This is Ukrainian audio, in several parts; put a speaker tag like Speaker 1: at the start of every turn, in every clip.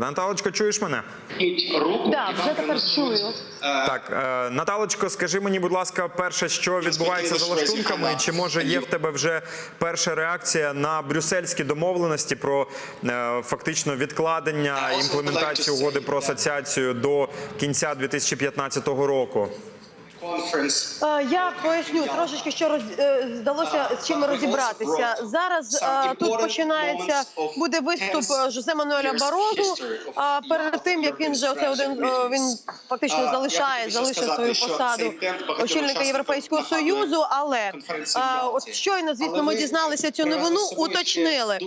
Speaker 1: Наталочко, чуєш мене?
Speaker 2: Да, вже тепер чую.
Speaker 1: Так, е, Наталочко, скажи мені, будь ласка, перше, що відбувається за лаштунками, чи може є в тебе вже перша реакція на брюссельські домовленості про е, фактично відкладення імплементації угоди про асоціацію до кінця 2015 року?
Speaker 2: Е, Я поясню трошечки, що роз, е, здалося з чим розібратися. Зараз е, тут починається буде виступ Жозе Мануеля Барозу. А перед тим як він вже оце один він фактично залишає, залишив свою посаду очільника Європейського союзу. Але от щойно, звісно, ми дізналися цю новину, уточнили.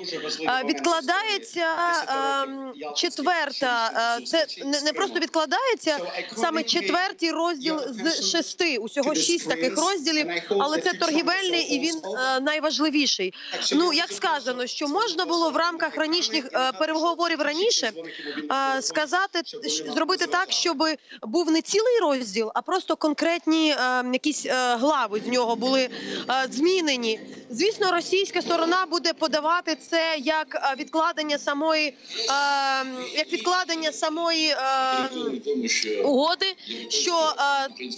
Speaker 2: Відкладається е, четверта. Це не просто відкладається саме четвертий розділ з шести. Усього шість таких розділів, але це торгівельний і він е, найважливіший. Ну як сказано, що можна було в рамках ранішніх е, переговорів раніше е, сказати, зробити так, щоб був не цілий розділ, а просто конкретні якісь глави з нього були змінені. Звісно, російська сторона буде подавати це як відкладення самої, як відкладення самої. Угоди, що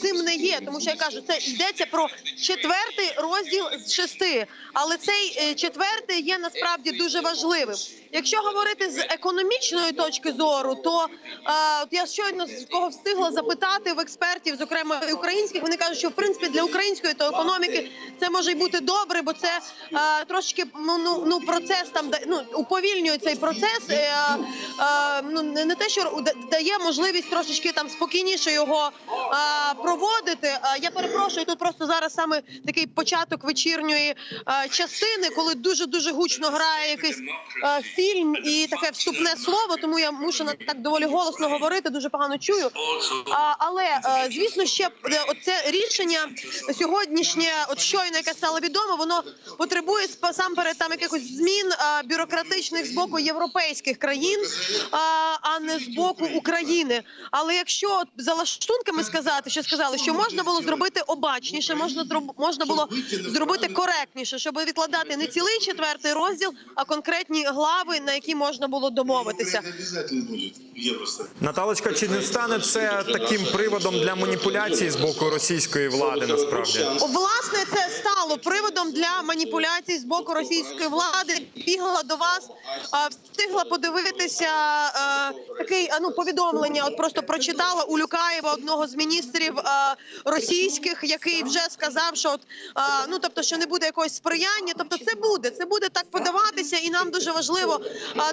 Speaker 2: цим не є, тому що я кажу, це йдеться про четвертий розділ з шести. Але цей е, четвертий є насправді дуже важливим. Якщо говорити з економічної точки зору, то е, я щойно з кого встигла запитати в експертів, зокрема українських, вони кажуть, що в принципі для української то економіки це може й бути добре, бо це е, трошки ну, ну, ну процес там ну, уповільнює цей процес. Е, е, ну не, те, що да- дає можливість трошечки там спокійніше його е, проводити. Е, я перепрошую, тут просто зараз саме такий початок вечірньої е, частини, коли дуже дуже гучно грає якийсь е, фільм і таке вступне слово, тому я мушу так доволі голосно говорити, дуже погано чую. Але звісно, ще оце рішення сьогоднішнє, от щойно яке стало відомо, воно потребує насамперед там якихось змін бюрократичних з боку європейських країн, а не з боку України. Але якщо за лаштунками сказати, що сказали, що можна було зробити обачніше, можна зроб- можна було зробити коректніше, щоб відкладати не цілий четвертий розділ, а конкретні глави, на які можна було домовитися.
Speaker 1: Наталочка, чи не стане це таким приводом для маніпуляцій з боку російської влади? Насправді
Speaker 2: Власне, це стало приводом для маніпуляцій з боку російської влади. Бігла до вас, встигла подивитися такий а, ну, повідомлення. От просто прочитала у Люкаєва, одного з міністрів російських, який вже сказав, що от ну тобто, що не буде якогось сприяння. Тобто, це буде, це буде так подаватися, і нам дуже важливо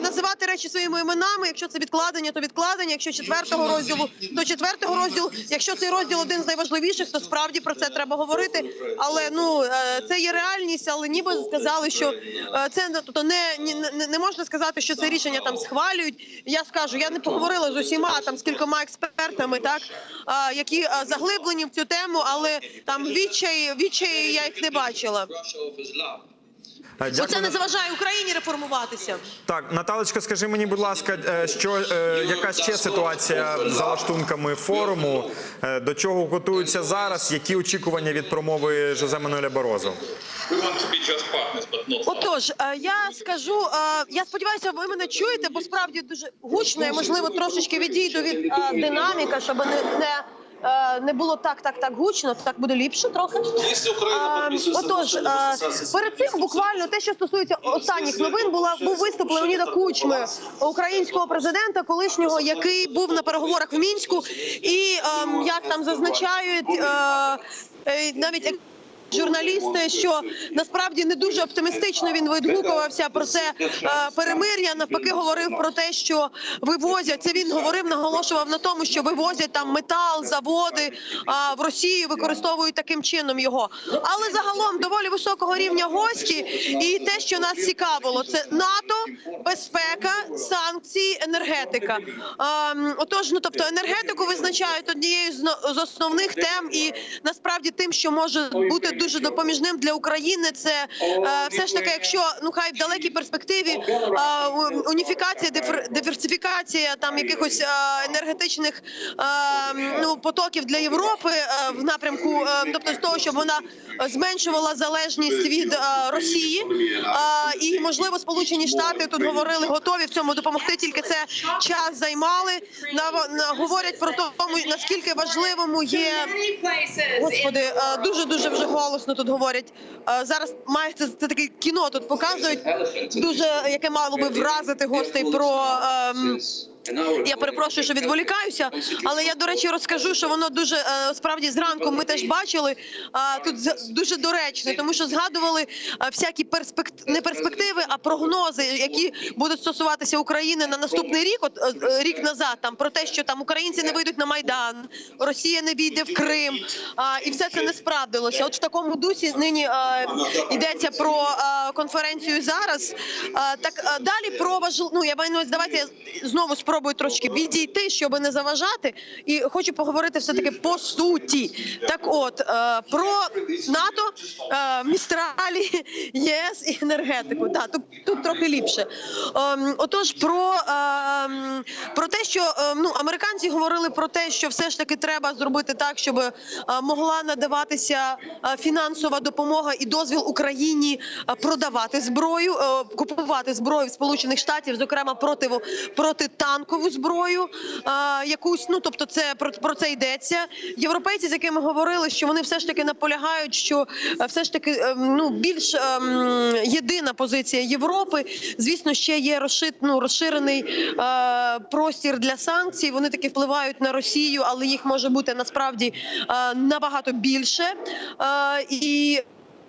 Speaker 2: називати речі своїми іменами. Якщо це відкладення, то відкладення. Якщо четвертого розділу, то четвертого розділу. Якщо цей розділ один з найважливіших, то справді про це треба говорити. Але ну е, це є реальність, але ніби сказали, що е, це не- тобто не, не, не можна сказати, що це рішення там схвалюють. Я скажу, я не поговорила з усіма там з кількома експертами, так які заглиблені в цю тему, але там відчай, відчай я їх не бачила.
Speaker 1: Е,
Speaker 2: Бо це не заважає Україні реформуватися.
Speaker 1: Так, Наталочка, скажи мені, будь ласка, е, що е, яка ще ситуація за лаштунками форуму? До чого готуються зараз? Які очікування від промови Жозе Мануеля
Speaker 3: not
Speaker 2: Отож, я скажу, я сподіваюся, ви мене чуєте, бо справді дуже гучно. Я можливо трошечки відійду від динаміка, щоб не, не, не було так, так, так гучно. Так буде ліпше трохи. Е,
Speaker 4: подписывает
Speaker 2: Отож, е, перед цим буквально те, що стосується останніх новин, була був виступ Леоніда Кучми, українського президента, колишнього, який був на переговорах в мінську, і ем, як там зазначають е, е, навіть. Журналісти, що насправді не дуже оптимістично він відгукувався про це е, перемир'я. Навпаки, говорив про те, що вивозять це. Він говорив, наголошував на тому, що вивозять там метал, заводи в Росію, використовують таким чином його. Але загалом доволі високого рівня гості, і те, що нас цікавило, це НАТО, безпека, санкції, енергетика. Ем, Отож, ну тобто енергетику визначають однією з основних тем, і насправді тим, що може бути дуже допоміжним для України. Це е, все ж таки, якщо ну хай в далекій перспективі уніфікація, диверсифікація там якихось е, енергетичних е, ну потоків для Європи в напрямку, тобто з того, щоб вона зменшувала залежність від Росії. І можливо, Сполучені Штати тут говорили, готові в цьому допомогти. Тільки це час займали. Говорять про тому, наскільки важливому є. Господи, дуже дуже вже голосно тут говорять. Е, Зараз має це, це таке кіно тут показують. Дуже яке мало би вразити гостей про. ем, я перепрошую, що відволікаюся, але я до речі розкажу, що воно дуже е, справді зранку. Ми теж бачили тут з- дуже доречне, тому що згадували е, всякі перспект... не перспективи, а прогнози, які будуть стосуватися України на наступний рік. От е, е, рік назад, там про те, що там українці не вийдуть на майдан, Росія не війде в Крим, і все це не справдилося. От в такому дусі нині е, йдеться про е, конференцію зараз. Е, так е, далі про важливо. Ну я маю давайте я знову спробую трошки відійти, щоб не заважати. І хочу поговорити все таки по суті. Так, от е, про НАТО, е, містралі, ЄС і енергетику. Да, тут, тут трохи ліпше. Ем, отож, про, ем, про те, що ем, ну американці говорили про те, що все ж таки треба зробити так, щоб е, могла надаватися е, фінансова допомога і дозвіл Україні е, продавати зброю, е, купувати зброю в Сполучених Штатів, зокрема противо протитанкову зброю, е, якусь. Ну тобто, це про, про це йдеться. Європейці, з якими говорили, що вони все ж таки наполягають, що е, все ж таки е, ну більш ем, єдина позиція Європи. Звісно, ще є розшит, ну, розширений е, простір для санкцій. Вони таки впливають на Росію, але їх може бути насправді е, набагато більше. Е, і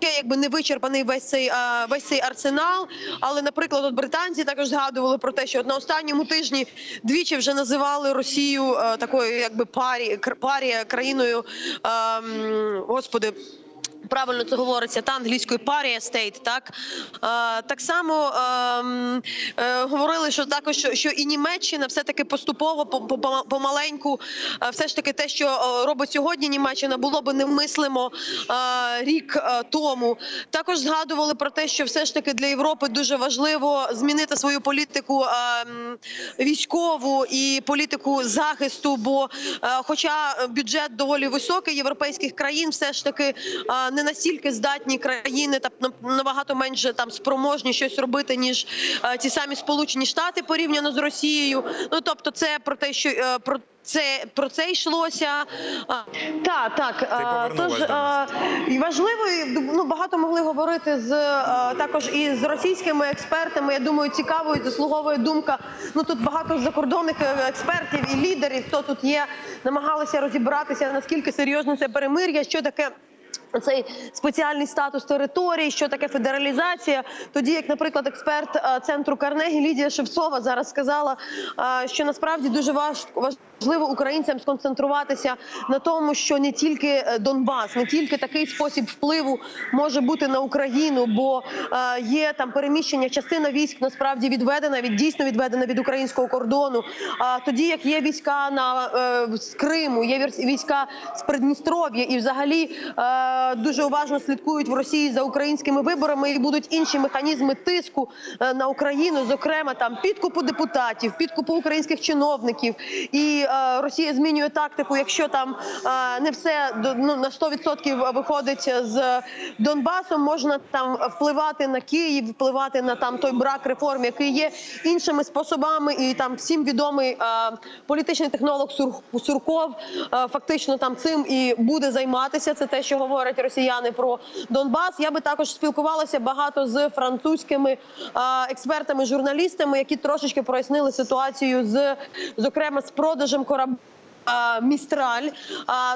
Speaker 2: ще якби не вичерпаний весь цей весь цей арсенал. Але, наприклад, от британці також згадували про те, що на останньому тижні двічі вже називали Росію е, такою, якби парі парі країною. е, господи. Правильно це говориться та англійською парія стейт, так е, так само ем, е, говорили, що також що, і Німеччина все таки поступово по- по- по- помаленьку, е, все ж таки те, що е, робить сьогодні Німеччина, було би немислимо е, рік е, тому. Також згадували про те, що все ж таки для Європи дуже важливо змінити свою політику ем, військову і політику захисту. Бо, е, хоча бюджет доволі високий європейських країн, все ж таки е, не настільки здатні країни та на- набагато менше там спроможні щось робити, ніж е, ті самі Сполучені Штати порівняно з Росією. Ну тобто, це про те, що е, про. Це про це йшлося так, так. Тож
Speaker 1: нас.
Speaker 2: е, і важливо ну багато могли говорити з також і з російськими експертами. Я думаю, цікавою заслуговує думка. Ну тут багато закордонних експертів і лідерів, хто тут є, намагалися розібратися наскільки серйозно це перемир'я, що таке. Цей спеціальний статус території, що таке федералізація. Тоді, як, наприклад, експерт е, центру Карнегі Лідія Шевцова зараз сказала, е, що насправді дуже важ- важливо українцям сконцентруватися на тому, що не тільки е, Донбас, не тільки такий спосіб впливу може бути на Україну, бо є там переміщення. Частина військ насправді відведена від дійсно відведена від українського кордону. Тоді як є війська на з Криму, є війська з Придністров'я, і взагалі дуже уважно слідкують в Росії за українськими виборами, і будуть інші механізми тиску е, на Україну, зокрема там підкупу депутатів, підкупу українських чиновників. І е, Росія змінює тактику, якщо там е, не все ну, на 100% виходить з Донбасом, можна там впливати на Київ, впливати на там той брак реформ, який є іншими способами, і там всім відомий політичний технолог Сур- Сурков фактично там цим і буде займатися. Це те, що говорять росіяни про Донбас. Я би також спілкувалася багато з французькими експертами, журналістами, які трошечки прояснили ситуацію з зокрема з продажем кораблів. Містраль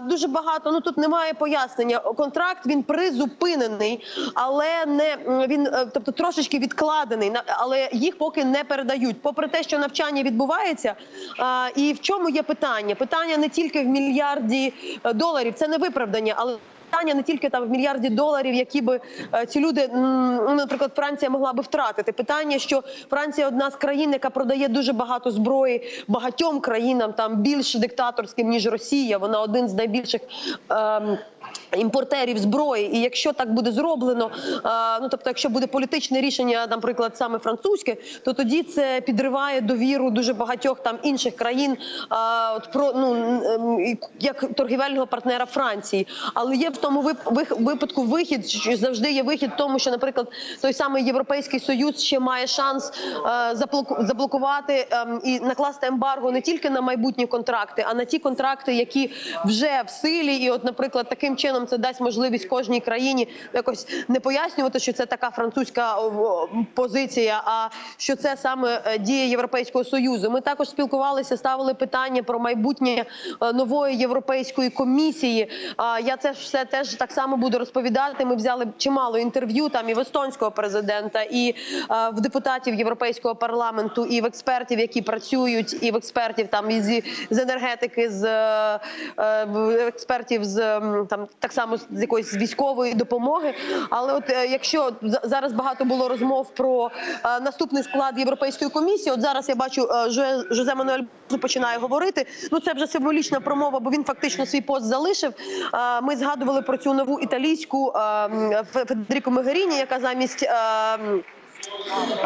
Speaker 2: дуже багато. Ну тут немає пояснення. Контракт він призупинений, але не він, е, тобто трошечки відкладений, але їх поки не передають. Попри те, що навчання відбувається. І в чому є питання? Питання не тільки в мільярді е, доларів, це не виправдання, але. Питання не тільки там в мільярді доларів, які би е, ці люди, ну, наприклад, Франція могла би втратити. Питання, що Франція одна з країн, яка продає дуже багато зброї багатьом країнам, там більш диктаторським ніж Росія. Вона один з найбільших ем, Імпортерів зброї, і якщо так буде зроблено, ну тобто, якщо буде політичне рішення, наприклад, саме французьке, то тоді це підриває довіру дуже багатьох там інших країн, от про ну як торгівельного партнера Франції. Але є в тому вип- випадку вихід, що завжди є вихід, тому, що, наприклад, той самий Європейський Союз ще має шанс заблокувати ем, і накласти ембарго не тільки на майбутні контракти, а на ті контракти, які вже в силі. І, от, наприклад, таким чином це дасть можливість кожній країні якось не пояснювати, що це така французька позиція, а що це саме е, дія Європейського союзу. Ми також спілкувалися, ставили питання про майбутнє е, нової європейської комісії. Я це все теж так само буду розповідати. Ми взяли чимало інтерв'ю там і в естонського президента, і е, в депутатів європейського парламенту, і в експертів, які працюють, і в експертів там із з енергетики, з експертів з там так само з якоїсь військової допомоги. Але от е, якщо за- зараз багато було розмов про е, наступний склад європейської комісії, от зараз я бачу е, Жозе- Мануель починає говорити. Ну це вже символічна промова, бо він фактично свій пост залишив. Ми згадували про цю нову італійську е, м, Фе- Федеріко Мегеріні, яка замість.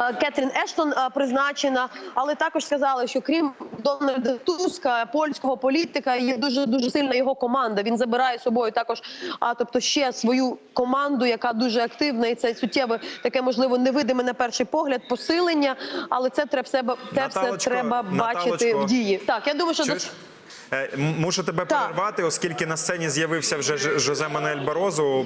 Speaker 2: Е, Кетрін Ештон е, призначена, але також сказали, що крім Дональда Туска, польського політика, є дуже дуже сильна його команда. Він забирає з собою також, а тобто ще свою команду, яка дуже активна, і це суттєве таке, можливо, невидиме на перший погляд посилення, але це треба все те все треба бачити
Speaker 1: Наталочко.
Speaker 2: в дії. Так, я думаю, що
Speaker 1: Чуєш? Е, Мушу тебе
Speaker 2: Так.
Speaker 1: перервати, оскільки на сцені з'явився вже Жозе Мануель Барозу.